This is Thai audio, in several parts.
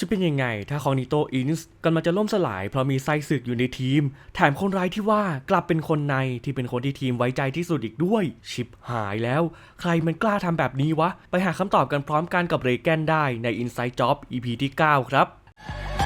จะเป็นยังไงถ้าคอนิโตอินส์กำลังจะล่มสลายเพราะมีไซสึกอยู่ในทีม แถมคนร้ายที่ว่ากลับเป็นคนในที่เป็นคนที่ทีมไว้ใจที่สุดอีกด้วย ชิบหายแล้ว ใครมันกล้าทำแบบนี้วะ ไปหาคำตอบกันพร้อมกันกับเรแกนได้ใน Inside Job EP ที่ 9 ครับ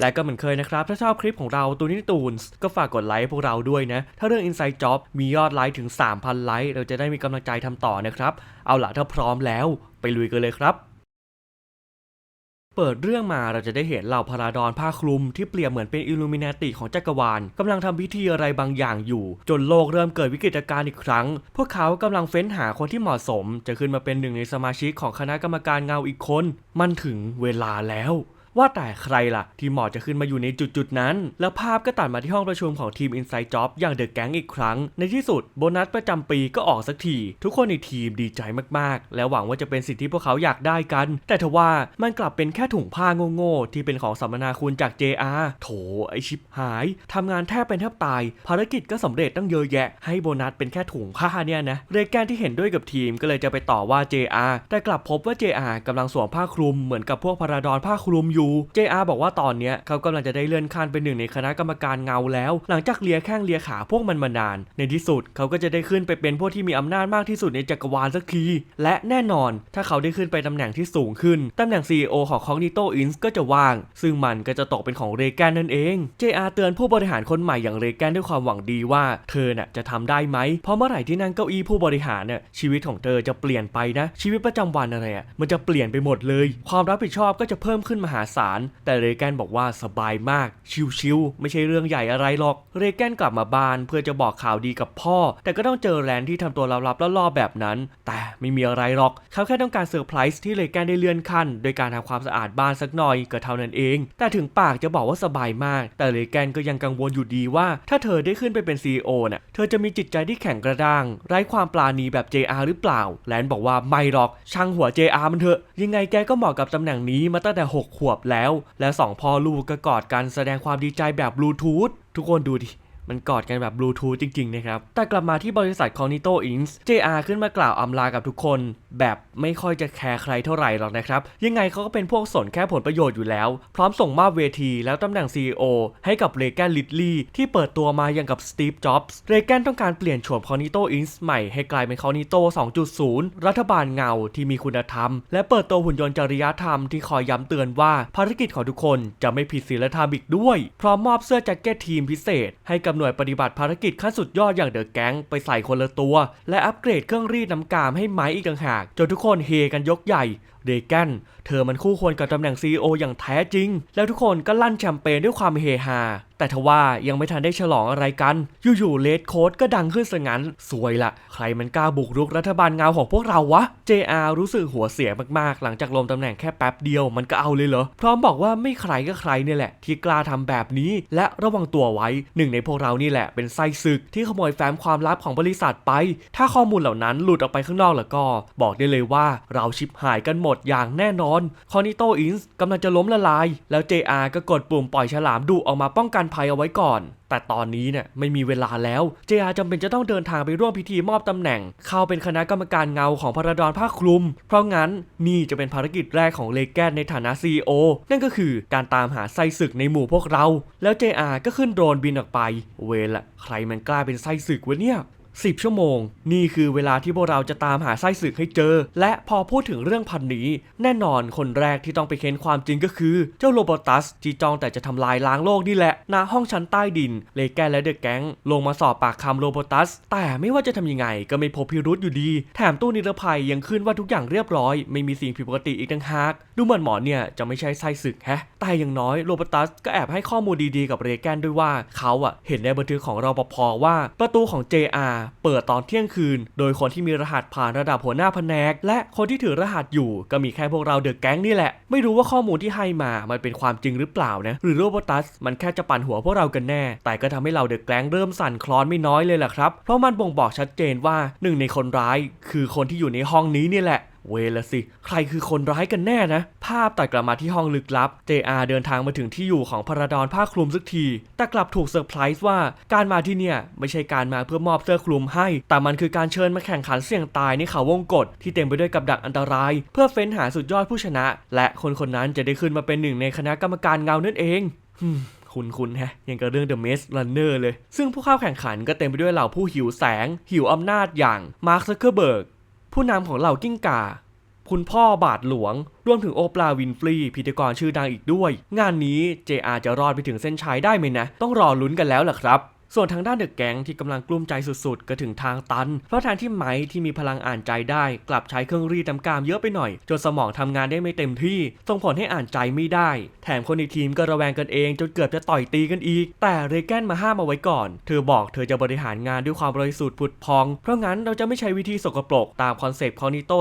และก็เหมือนเคยนะครับ ถ้าชอบคลิปของเราตูนี้ตูนส์ก็ฝากกดไลค์พวกเราด้วยนะ ถ้าเรื่อง Inside Job มียอดไลค์ถึง 3,000 ไลค์เราจะได้มีกำลังใจทำต่อนะครับ เอาล่ะถ้าพร้อมแล้วไปลุยกันเลยครับเปิดเรื่องมาเราจะได้เห็นเหล่าพาราดอนผ้าคลุมที่เปรียบเหมือนเป็นอิลูมินาติของจักรวาลกำลังทำพิธีอะไรบางอย่างอยู่ จนโลกเริ่มเกิดวิกฤตการณ์อีกครั้ง พวกเขากำลังเฟ้นหาคนที่เหมาะสม จะขึ้นมาเป็นหนึ่งในสมาชิกของคณะกรรมการเงาอีกคน มันถึงเวลาแล้ว ว่าแต่ใครล่ะ ที่เหมาะจะขึ้นมาอยู่ในจุดๆนั้น แล้วภาพก็ตัดมาที่ห้องประชุมของทีม Inside Job อย่างเดอะแก๊งอีกครั้ง ในที่สุดโบนัสประจำปีก็ออกสักที ทุกคนในทีมดีใจมากๆ และหวังว่าจะเป็นสิ่งที่พวกเขาอยากได้กัน แต่ทว่ามันกลับเป็นแค่ถุงผ้าโง่ๆที่เป็นของสัมมนาคุณจาก JR โถไอชิบหายทำงานแทบเป็นแทบตาย ภารกิจก็สำเร็จตั้งเยอะแยะ ให้โบนัสเป็นแค่ถุงผ้าเนี่ยนะเรแกนที่เห็นด้วยกับทีมก็เลยจะไปต่อว่า JR แต่กลับพบว่า JR กำลังสวมผ้าคลุมเหมือนกับพวกพาราดอนผ้าคลุมอยู่ JR บอกว่าตอนเนี้ยเขากำลังจะได้เลื่อนขั้นเป็นหนึ่งในคณะกรรมการเงาแล้ว หลังจากเลียแข้งเลียขาพวกมันมานาน ในที่สุดเขาก็จะได้ขึ้นไปเป็นพวกที่มีอำนาจมากที่สุดในจักรวาลสักที และแน่นอนถ้าเขาได้ขึ้นไปตำแหน่งที่สูงขึ้น ตำแหน่ง CEO ของ Cognito Inc ก็จะว่าง ซึ่งมันก็จะตกเป็นของเรแกนนั่นเอง JR เตือนผู้บริหารคนใหม่อย่างเรแกนด้วยความหวังดีว่าเธอน่ะจะทำได้ไหม เพราะเมื่อไหร่ที่นั่งเก้าอี้ผู้บริหารน่ะชีวิตของเธอจะเปลี่ยนไปนะ ชีวิตประจำวันอะไรอะมันจะเปลี่ยนไปหมดเลย ความรับผิดชอบก็จะเพิ่มขึ้นมหาศาลแต่เรแกนบอกว่าสบายมาก ชิวๆไม่ใช่เรื่องใหญ่อะไรหรอก เรแกนกลับมาบ้านเพื่อจะบอกข่าวดีกับพ่อ แต่ก็ต้องเจอแรนที่ทำตัวลับๆล่อๆแบบนั้น แต่ไม่มีอะไรหรอก เขาแค่ต้องการเซอร์ไพรส์ที่เรแกนได้เลื่อนขั้น โดยการทำความสะอาดบ้านสักหน่อยก็เท่านั้นเอง แต่ถึงปากจะบอกว่าสบายมาก แต่เรแกนก็ยังกังวลอยู่ดีว่า ถ้าเธอได้ขึ้นไปเป็น CEO น่ะเธอจะมีจิตใจที่แข็งกระด้าง ไร้ความปราณีแบบ JR หรือเปล่า แลนบอกว่าไม่หรอกช่างหัว JR มันเถอะ ยังไงแกก็เหมาะกับตำแหน่งนี้มาตั้งแต่ 6 ขวบแล้ว และสองพ่อลูกก็กอดกันแสดงความดีใจแบบบลูทูธทุกคนดูดิมันกอดกันแบบบลูทูธจริงๆนะครับ แต่กลับมาที่บริษัทของนิโตอินส์ JR ขึ้นมากล่าวอำลากับทุกคน แบบไม่ค่อยจะแคร์ใครเท่าไหร่หรอกนะครับ ยังไงเขาก็เป็นพวกสนแค่ผลประโยชน์อยู่แล้ว พร้อมส่งมอบเวทีแล้วตำแหน่ง CEO ให้กับเรแกนลิดลีย์ที่เปิดตัวมาอย่างกับสตีฟ จ็อบส์เรแกนต้องการเปลี่ยนโฉม Cognito Inc ใหม่ให้กลายเป็น Cognito 2.0 รัฐบาลเงาที่มีคุณธรรม และเปิดตัวหุ่นยนต์จริยธรรมที่คอยย้ำเตือนว่าภารกิจของทุกคนจะไม่ผิดศีลธรรมอีกด้วย พร้อมมอบเสื้อแจ็คเก็ตทีมพิเศษ ให้กับหน่วยปฏิบัติภารกิจขั้นสุดยอดอย่างเดอะแก๊งไปใส่คนละตัว และอัปเกรดเครื่องรีดน้ำกามให้ไม้อีกต่างหากจนทุกคนเฮกันยกใหญ่เรแกนเธอมันคู่ควรกับตำแหน่ง CEO อย่างแท้จริง แล้วทุกคนก็ลั่นแชมเปญด้วยความเฮฮา แต่ทว่ายังไม่ทันได้ฉลองอะไรกัน อยู่ๆเลดโค้ดก็ดังขึ้นซะงั้น สวยละ ใครมันกล้าบุกรุกรัฐบาลเงาของพวกเราวะ JR รู้สึกหัวเสียมากๆ หลังจากลงตำแหน่งแค่แป๊บเดียวมันก็เอาเลยเหรอ พร้อมบอกว่าไม่ใครก็ใครเนี่ยแหละ ที่กล้าทำแบบนี้และระวังตัวไว้ หนึ่งในพวกเรานี่แหละเป็นไส้ศึกที่ขโมยแฟ้มความลับของบริษัทไป ถ้าข้อมูลเหล่านั้นหลุดออกไปข้างนอกแล้วก็ บอกได้เลยว่าเราชิบหายกันหมดอย่างแน่นอนคอนิโตอินส์กำลังจะล้มละลาย แล้ว JR ก็กดปุ่มปล่อยฉลามดุออกมาป้องกันภัยเอาไว้ก่อน แต่ตอนนี้เนี่ยไม่มีเวลาแล้ว JR จำเป็นจะต้องเดินทางไปร่วมพิธีมอบตำแหน่ง เข้าเป็นคณะกรรมการเงาของพระดอนภาคคลุม เพราะงั้นนี่จะเป็นภารกิจแรกของเลแกนในฐานะซีโอนั่นก็คือการตามหาไส้ศึกในหมู่พวกเรา แล้ว JR ก็ขึ้นโดรนบินออกไป เวละใครมันกล้าเป็นไส้ศึกวะเนี่ย 10 ชั่วโมง นี่คือเวลาที่พวกเราจะตามหาไส้ศึกให้เจอ และพอพูดถึงเรื่องพันนี้ แน่นอนคนแรกที่ต้องไปเค้นความจริงก็คือ เจ้าโรบอตัสที่จองแต่จะทำลายล้างโลกนี่แหละณห้องชั้นใต้ดิน เลแกนและเดอะแก๊งลงมาสอบปากคำโรบอตัส แต่ไม่ว่าจะทำยังไงก็ไม่พบพิรุษอยู่ดี แถมตู้นิรภัยยังขึ้นว่าทุกอย่างเรียบร้อย ไม่มีสิ่งผิดปกติอีกต่างหาก ดูเหมือนหมอเนี่ยจะไม่ใช่ไส้ศึกแฮะ แต่อย่างน้อยโรบตัสก็แอบให้ข้อมูลดีๆกับเรแกนด้วยว่าเขาอะเห็นในบันทึกของรปภว่าประตูของ JR เปิดตอนเที่ยงคืน โดยคนที่มีรหัสผ่านระดับหัวหน้าแผนก และคนที่ถือรหัสอยู่ก็มีแค่พวกเราเดอะแก๊งนี่แหละ ไม่รู้ว่าข้อมูลที่ให้มามันเป็นความจริงหรือเปล่านะ หรือโรบอตัสมันแค่จะปั่นหัวพวกเรากันแน่ แต่ก็ทำให้เราเดอะแก๊งเริ่มสั่นคลอนไม่น้อยเลยแหละครับ เพราะมันบ่งบอกชัดเจนว่าหนึ่งในคนร้าย คือคนที่อยู่ในห้องนี้นี่แหละ เวละสิ ใครคือคนร้ายกันแน่นะ ภาพตัดกลับมาที่ห้องลึกลับ JR เดินทางมาถึงที่อยู่ของพระดอนผ้าคลุมสักที แต่กลับถูกเซอร์ไพรส์ว่าการมาที่เนี่ย ไม่ใช่การมาเพื่อมอบเสื้อคลุมให้ แต่มันคือการเชิญมาแข่งขันเสี่ยงตายในเขาวงกฏที่เต็มไปด้วยกับดักอันตราย เพื่อเฟ้นหาสุดยอดผู้ชนะ และคนคนนั้นจะได้ขึ้นมาเป็นหนึ่งในคณะกรรมการเงานั่นเองคุณคุณแฮะยังกับเรื่อง The Maze Runner เลย ซึ่งผู้เข้าแข่งขันก็เต็มไปด้วยเหล่าผู้หิวแสง หิวอำนาจอย่างมาร์คซักเคอร์เบิร์ก ผู้นำของเหล่ากิ้งก่า คุณพ่อบาทหลวง รวมถึงโอปราวินฟรีพิธีกรชื่อดังอีกด้วย งานนี้ JR จะรอดไปถึงเส้นชัยได้ไหมนะ ต้องรอลุ้นกันแล้วล่ะครับ ส่วนทางด้านเดอะแก๊งที่กำลังกลุ้มใจสุดๆ ก็ถึงทางตัน เพราะแทนที่ไมค์ที่มีพลังอ่านใจได้ กลับใช้เครื่องรีดน้ำกามเยอะไปหน่อย จนสมองทำงานได้ไม่เต็มที่ส่งผลให้อ่านใจไม่ได้ แถมคนในทีมก็ระแวงกันเอง จนเกือบจะต่อยตีกันอีก แต่เรแกนมาห้ามเอาไว้ก่อน เธอบอกเธอจะบริหารงานด้วยความบริสุทธิ์ผุดพอง เพราะงั้นเราจะไม่ใช้วิธีสกปรกตามคอนเซปต์คอนิโต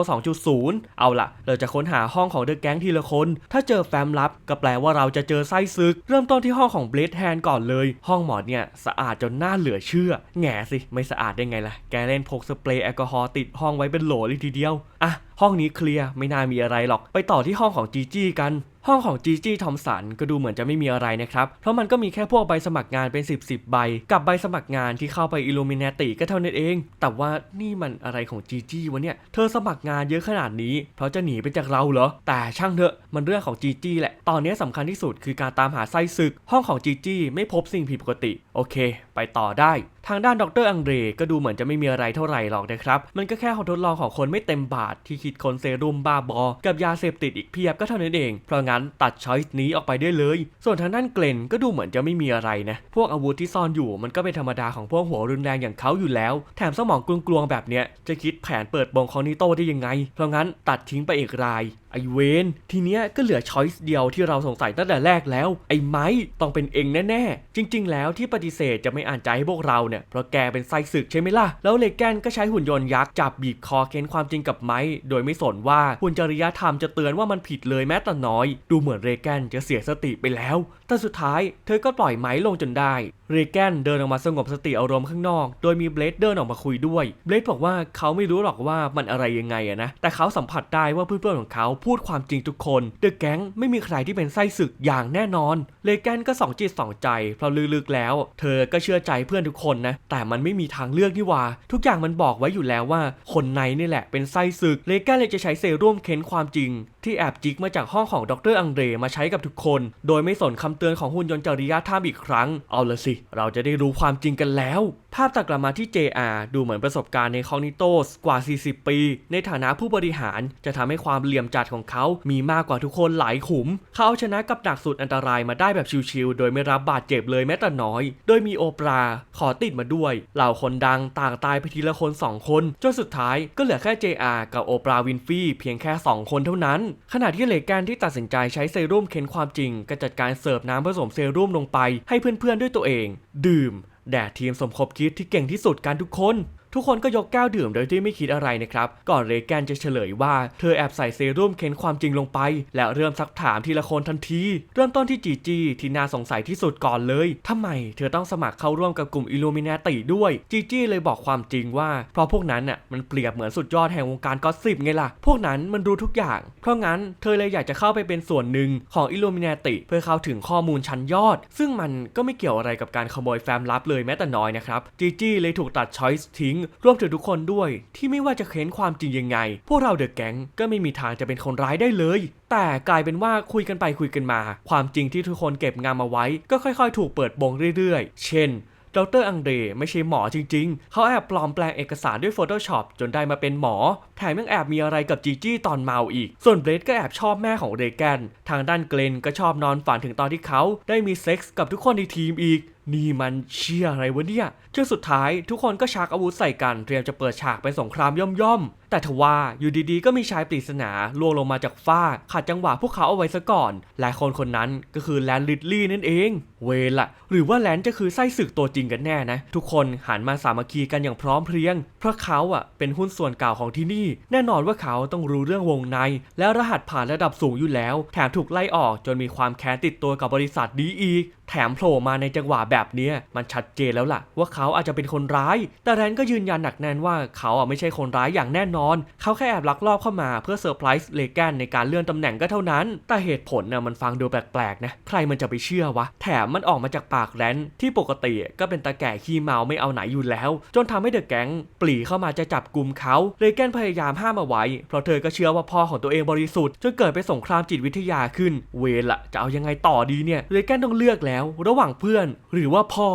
2.0 เอาล่ะเราจะค้นหาห้องของเดอะแก๊งทีละคน ถ้าเจอแฟ้มลับก็แปลว่าเราจะเจอไส้ซึก เริ่มต้นที่ห้องของเบลดแฮนก่อนเลย ห้องหมอดเนี่ยสะอาดจนหน้าเหลือเชื่อ แง่สิ ไม่สะอาดได้ไงล่ะ แกเล่นพกสเปรย์แอลกอฮอล์ติดห้องไว้เป็นโหลเลยทีเดียว อะ ห้องนี้เคลียร์ ไม่น่ามีอะไรหรอก ไปต่อที่ห้องของจีจี้กัน ห้องของจีจี้ทอมสันก็ดูเหมือนจะไม่มีอะไรนะครับ เพราะมันก็มีแค่พวกใบสมัครงานเป็น 10บสใบ กับใบสมัครงานที่เข้าไปอิลูมิน a ติก็เท่านั้นเอง แต่ว่านี่มันอะไรของจีจี้วะเนี่ย เธอสมัครงานเยอะขนาดนี้ เพราะจะหนีไปจากเราเหรอ แต่ช่างเถอะ มันเรื่องของจีจี้แหละ ตอนนี้สำคัญที่สุดคือการตามหาไส้ศึก ห้องของจีจี้ไม่พบสิ่งผิดปกติ โอเค ไปต่อได้ ทางด้านดรอังเดรก็ดูเหมือนจะไม่มีอะไรเท่าไหร่หรอกนะครับ มันก็แค่ห้องทดลองของคนไม่เต็มบาทที่คิดคนเซรุ่มบ้าบอ กับยาเสพติดอีกเพียบก็เท่านั้นเอง เพราะงั้นตัดช้อยส์นี้ออกไปได้เลย ส่วนทางด้านเกลนก็ดูเหมือนจะไม่มีอะไรนะ พวกอาวุธที่ซ่อนอยู่มันก็เป็นธรรมดาของพวกหัวรุนแรงอย่างเขาอยู่แล้ว แถมสมองกลวงๆแบบเนี้ยจะคิดแผนเปิดบงคอนิโตได้ยังไง เพราะงั้นตัดทิ้งไปอีกรายไอเวนทีเนี้ยก็เหลือช้อยส์เดียวที่เราสงสัยตั้งแต่แรกแล้ว ไอ้ไม้ต้องเป็นเองแน่ๆ จริง ๆ แล้วที่ปฏิเสธจะไม่อ่านใจให้พวกเราเนี่ย เพราะแกเป็นไซส้ศึกใช่ไหมล่ะ แล้วเลแกนก็ใช้หุ่นยนต์ยักษ์จับบีบคอเค้นความจริงกับไม้โดยไม่สนว่าหุ่นจริยธรรมจะเตือนว่ามันผิดเลยแม้แต่น้อย ดูเหมือนเรแกนจะเสียสติไปแล้ว แต่สุดท้ายเธอก็ปล่อยไม้ลงจนได้เรแกนเดินออกมาสงบสติอารมณ์ข้างนอก โดยมีเบลดเดินออกมาคุยด้วย เบลดบอกว่าเขาไม่รู้หรอกว่ามันอะไรยังไงอะนะ แต่เขาสัมผัสได้ว่าเพื่อนๆของเขาพูดความจริงทุกคนเดอะแก๊งไม่มีใครที่เป็นไส้ศึกอย่างแน่นอนเรแกนก็สองจิตสองใจเพราะลึกๆแล้ว เธอก็เชื่อใจเพื่อนทุกคนนะ แต่มันไม่มีทางเลือกนี่ว่า ทุกอย่างมันบอกไว้อยู่แล้วว่า คนในนี่แหละเป็นไส้ศึกเรแกนเลยจะใช้เซรุ่มเค้นความจริงที่แอบจิกมาจากห้องของดรอังเดรมาใช้กับทุกคน โดยไม่สนคำเตือนของหุ่นยนต์จริยธรรมอีกครั้ง เอาละสิ เราจะได้รู้ความจริงกันแล้วภาพตัดกลับมาที่ JR ดูเหมือนประสบการณ์ในคอนิโตสกว่า 40 ปี ในฐานะผู้บริหารจะทำให้ความเหลี่ยมจัดของเขา มีมากกว่าทุกคนหลายขุม เขาเอาชนะกับดักสุดอันตรายมาได้แบบชิวๆ โดยไม่รับบาดเจ็บเลยแม้แต่น้อย โดยมีโอปรา ขอติดมาด้วย เหล่าคนดังต่างตายไปทีละคนสองคน จนสุดท้ายก็เหลือแค่ JR กับโอปราวินฟรีเพียงแค่ 2 คนเท่านั้น ขณะที่เลแกนที่ตัดสินใจใช้เซรุ่มเค้นความจริงก็จัดการเสิร์ฟน้ำผสมเซรุ่มลงไป ให้เพื่อนๆด้วยตัวเอง ดื่ม แด่ทีมสมคบคิดที่เก่งที่สุดกันทุกคน ทุกคนก็ยกแก้วดื่มโดยที่ไม่คิดอะไรนะครับ ก่อนเรแกนจะเฉลยว่าเธอแอบใส่เซรุ่มเค้นความจริงลงไป และเริ่มซักถามทีละคนทันที เริ่มต้นที่จีจีที่น่าสงสัยที่สุดก่อนเลยทำไมเธอต้องสมัครเข้าร่วมกับกลุ่มอิลูมินาติด้วยจีจีเลยบอกความจริงว่า เพราะพวกนั้นน่ะมันเปรียบเหมือนสุดยอดแห่งวงการก็อตซิบไงล่ะ พวกนั้นมันรู้ทุกอย่าง เพราะงั้นเธอเลยอยากจะเข้าไปเป็นส่วนหนึ่งของอิลูมินาติเพื่อเข้าถึงข้อมูลชั้นยอด ซึ่งมันก็ไม่เกี่ยวอะไรกับการขโมยแฟ้มลับเลยแม้แต่น้อยนะครับจีจีเลยถูกตัดช้อยส์ทิ้งรวมถึงทุกคนด้วยที่ไม่ว่าจะเค้นความจริงยังไง พวกเราเดอะแก๊งก็ไม่มีทางจะเป็นคนร้ายได้เลย แต่กลายเป็นว่าคุยกันไปคุยกันมา ความจริงที่ทุกคนเก็บงำมาไว้ ก็ค่อยๆ ถูกเปิดโปงเรื่อยๆ เช่นดรอังเดรไม่ใช่หมอจริงๆ เขาแอบปลอมแปลงเอกสารด้วย Photoshop จนได้มาเป็นหมอ แถมยังแอบมีอะไรกับจีจี้ตอนเมาอีก ส่วนเบรดก็แอบชอบแม่ของเรแกน ทางด้านเกรนก็ชอบนอนฝันถึงตอนที่เขาได้มีเซ็กส์กับทุกคนในทีมอีก นี่มันเชี่ยอะไรวะเนี่ยจนสุดท้ายทุกคนก็ชักอาวุธใส่กันเตรียมจะเปิดฉากเป็นสงครามย่อมๆ แต่ทว่าอยู่ดีๆ ก็มีชายปริศนาล่วงลงมาจากฟ้าขัดจังหวะพวกเขาเอาไว้ซะก่อน และคนคนนั้นก็คือแลนลิดลี่นั่นเอง เวละหรือว่าแลนจะคือไส้ศึกตัวจริงกันแน่นะ ทุกคนหันมาสามัคคีกันอย่างพร้อมเพรียง เพราะเขาอะเป็นหุ้นส่วนเก่าของที่นี่ แน่นอนว่าเขาต้องรู้เรื่องวงใน และรหัสผ่านระดับสูงอยู่แล้ว แถมถูกไล่ออกจนมีความแค้นติดตัวกับบริษัทนี้อีก แถมโผล่มาในจังหวะแบบนี้มันชัดเจนแล้วล่ะ ว่าเขาอาจจะเป็นคนร้าย แต่แรนก็ยืนยันหนักแน่นว่าเขาอะไม่ใช่คนร้ายอย่างแน่นอน เขาแค่แอบลักลอบเข้ามาเพื่อเซอร์ไพรส์เลแกนในการเลื่อนตำแหน่งก็เท่านั้น แต่เหตุผลน่ะมันฟังดูแปลกๆนะใครมันจะไปเชื่อวะ แถมมันออกมาจากปากแรนที่ปกติก็เป็นตาแก่ขี้เมาไม่เอาไหนอยู่แล้ว จนทำให้เดอะแก๊งปรีเข้ามาจะจับกลุ่มเขาเลแกนพยายามห้ามเอาไว้ เพราะเธอก็เชื่อว่าพ่อของตัวเองบริสุทธิ์จนเกิดเป็นสงครามจิตวิทยาขึ้น เวรละจะเอายังไงต่อดีเนี่ยเลแกนต้องเลือกแล้วระหว่างเพื่อนหรือว่าพ่อ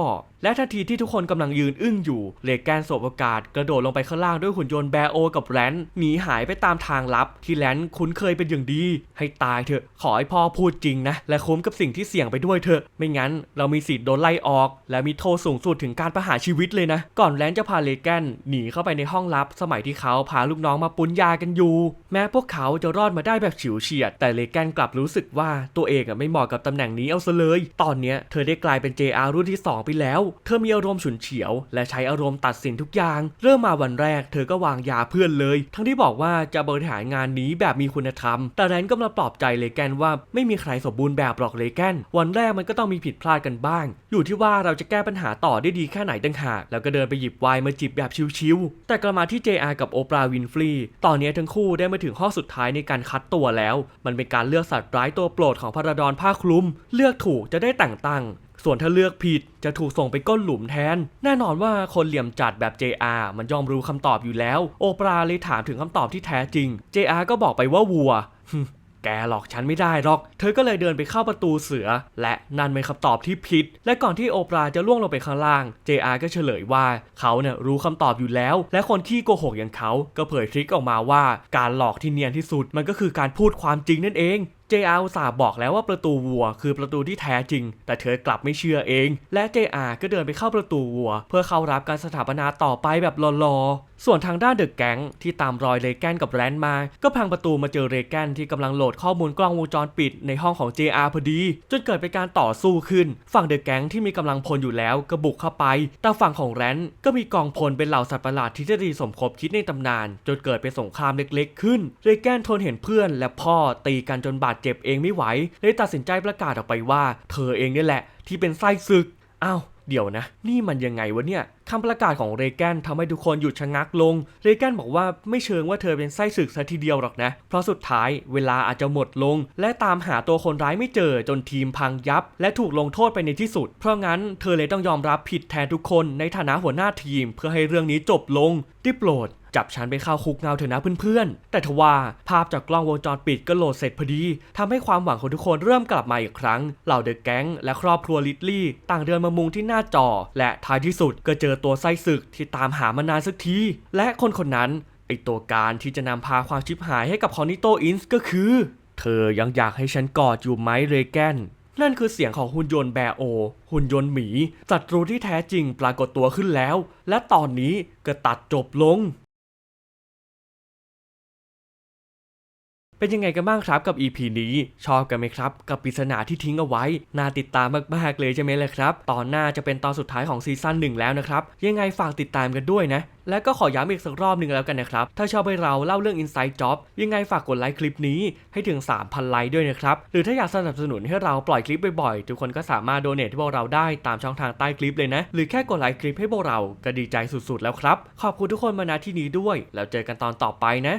และทันทีที่ทุกคนกำลังยืนอึ้งอยู่เลแกนสบโอกาสกระโดดลงไปข้างล่างด้วยหุ่นยนต์แบโอ กับแรนหนีหายไปตามทางลับ ที่แรนคุ้นเคยเป็นอย่างดี ให้ตายเถอะ ขอให้พ่อพูดจริงนะ และคุ้มกับสิ่งที่เสี่ยงไปด้วยเถอะ ไม่งั้นเรามีสิทธิ์โดนไล่ออก และมีโทษสูงสุดถึงการประหารชีวิตเลยนะ ก่อนแรนจะพาเลแกนหนีเข้าไปในห้องลับ สมัยที่เขาพาลูกน้องมาปุ้นยากันอยู่ แม้พวกเขาจะรอดมาได้แบบฉิวเฉียด แต่เลแกนกลับรู้สึกว่าตัวเองไม่เหมาะกับตำแหน่งนี้เอาซะเลย ตอนเนี้ยเธอได้กลายเป็น JR รุ่นที่ 2 ไปแล้วเธอมีอารมณ์ฉุนเฉียว และใช้อารมณ์ตัดสินทุกอย่าง เริ่มมาวันแรก เธอก็วางยาเพื่อนเลย ทั้งที่บอกว่าจะบริหารงานนี้แบบมีคุณธรรม แต่แรนก็มาปลอบใจเลแกนว่าไม่มีใครสมบูรณ์แบบหรอกเลแกนวันแรกมันก็ต้องมีผิดพลาดกันบ้าง อยู่ที่ว่าเราจะแก้ปัญหาต่อได้ดีแค่ไหนต่างหากแล้วก็เดินไปหยิบไวน์มาจิบแบบชิวๆแต่กลับมาที่ JR กับโอปราห์วินฟรีตอนนี้ทั้งคู่ได้มาถึงข้อสุดท้ายในการคัดตัวแล้ว มันเป็นการเลือกสัตว์ร้ายตัวโปรดของพระดอนผ้าคลุม เลือกถูกจะได้แต่งตั้ง ส่วนถ้าเลือกผิดจะถูกส่งไปก้นหลุมแทน แน่นอนว่าคนเหลี่ยมจัดแบบ JR มันยอมรู้คำตอบอยู่แล้ว โอปราเลยถามถึงคำตอบที่แท้จริง JR ก็บอกไปว่าวัวแกหลอกฉันไม่ได้หรอก เธอก็เลยเดินไปเข้าประตูเสือ และนั่นเป็นคำตอบที่ผิด และก่อนที่โอปราจะล่วงลงไปข้างล่าง JR ก็เฉลยว่าเขาเนี่ยรู้คำตอบอยู่แล้ว และคนที่โกหกอย่างเขาก็เผยทริคออกมาว่า การหลอกที่เนียนที่สุดมันก็คือการพูดความจริงนั่นเอง JR อุตส่าห์บอกแล้วว่าประตูวัว คือประตูที่แท้จริง แต่เธอกลับไม่เชื่อเอง และ JR ก็เดินไปเข้าประตูวัว เพื่อเข้ารับการสถาปนาต่อไปแบบรอๆส่วนทางด้านเดอะแก๊งที่ตามรอยเรแกนกับแรนมา ก็พังประตูมาเจอเรแกนที่กำลังโหลดข้อมูลกล้องวงจรปิดในห้องของ JR พอดี จนเกิดเป็นการต่อสู้ขึ้น ฝั่งเดอะแก๊งที่มีกำลังพลอยู่แล้วก็บุกเข้าไป แต่ฝั่งของแรนก็มีกองพลเป็นเหล่าสัตว์ประหลาดที่จะดีสมคบคิดในตำนาน จนเกิดเป็นสงครามเล็ก ๆ ขึ้นเรแกนทนเห็นเพื่อน และพ่อตีกันจนบาดเจ็บเองไม่ไหวเลยตัดสินใจประกาศออกไปว่า เธอเองนี่แหละ ที่เป็นไส้ศึกอ้าวเดี๋ยวนะ นี่มันยังไงวะเนี่ยคำประกาศของเรแกนทำให้ทุกคนหยุดชะงักลง เรแกนบอกว่าไม่เชิงว่าเธอเป็นไส้ศึกซะทีเดียวหรอกนะ เพราะสุดท้ายเวลาอาจจะหมดลง และตามหาตัวคนร้ายไม่เจอจนทีมพังยับ และถูกลงโทษไปในที่สุด เพราะงั้นเธอเลยต้องยอมรับผิดแทนทุกคนในฐานะหัวหน้าทีม เพื่อให้เรื่องนี้จบลงได้โปรด จับฉันไปเข้าคุกเงาเถอะนะเพื่อนๆ แต่ทว่าภาพจากกล้องวงจรปิดก็โหลดเสร็จพอดีทำให้ความหวังของทุกคนเริ่มกลับมาอีกครั้ง เหล่าเดอะแก๊งและครอบครัวลิตลี่ ต่างเดินมามุงที่หน้าจอ และท้ายที่สุดก็เจอตัวไส้ศึกที่ตามหามานานสักที และคนคนนั้นไอตัวการที่จะนำพาความชิบหายให้กับคอนิโตอินส์ก็คือ เธอยังอยากให้ฉันกอดอยู่ไหมเรแกนนั่นคือเสียงของหุ่นยนต์แบโอ หุ่นยนต์หมีศัตรูที่แท้จริงปรากฏตัวขึ้นแล้ว และตอนนี้ก็ตัดจบลง เป็นยังไงกันบ้างครับกับ EP นี้ ชอบกันไหมครับ กับปริศนาที่ทิ้งเอาไว้ น่าติดตามมากๆเลยใช่ไหมล่ะครับ ตอนหน้าจะเป็นตอนสุดท้ายของซีซั่นหนึ่งแล้วนะครับ ยังไงฝากติดตามกันด้วยนะ และก็ขอย้ำอีกสักรอบหนึ่งแล้วกันนะครับ ถ้าชอบให้เราเล่าเรื่อง Inside Job ยังไงฝากกดไลค์คลิปนี้ให้ถึง 3,000 ไลค์ด้วยนะครับ หรือถ้าอยากสนับสนุนให้เราปล่อยคลิปบ่อยๆ ทุกคนก็สามารถโดเนทให้พวกเราได้ตามช่องทางใต้คลิปเลยนะ หรือแค่กดไลค์คลิปให้พวกเราก็ดีใจสุดๆ แล้วครับ ขอบคุณทุกคนมาณที่นี้ด้วย แล้วเจอกันตอนต่อไปนะ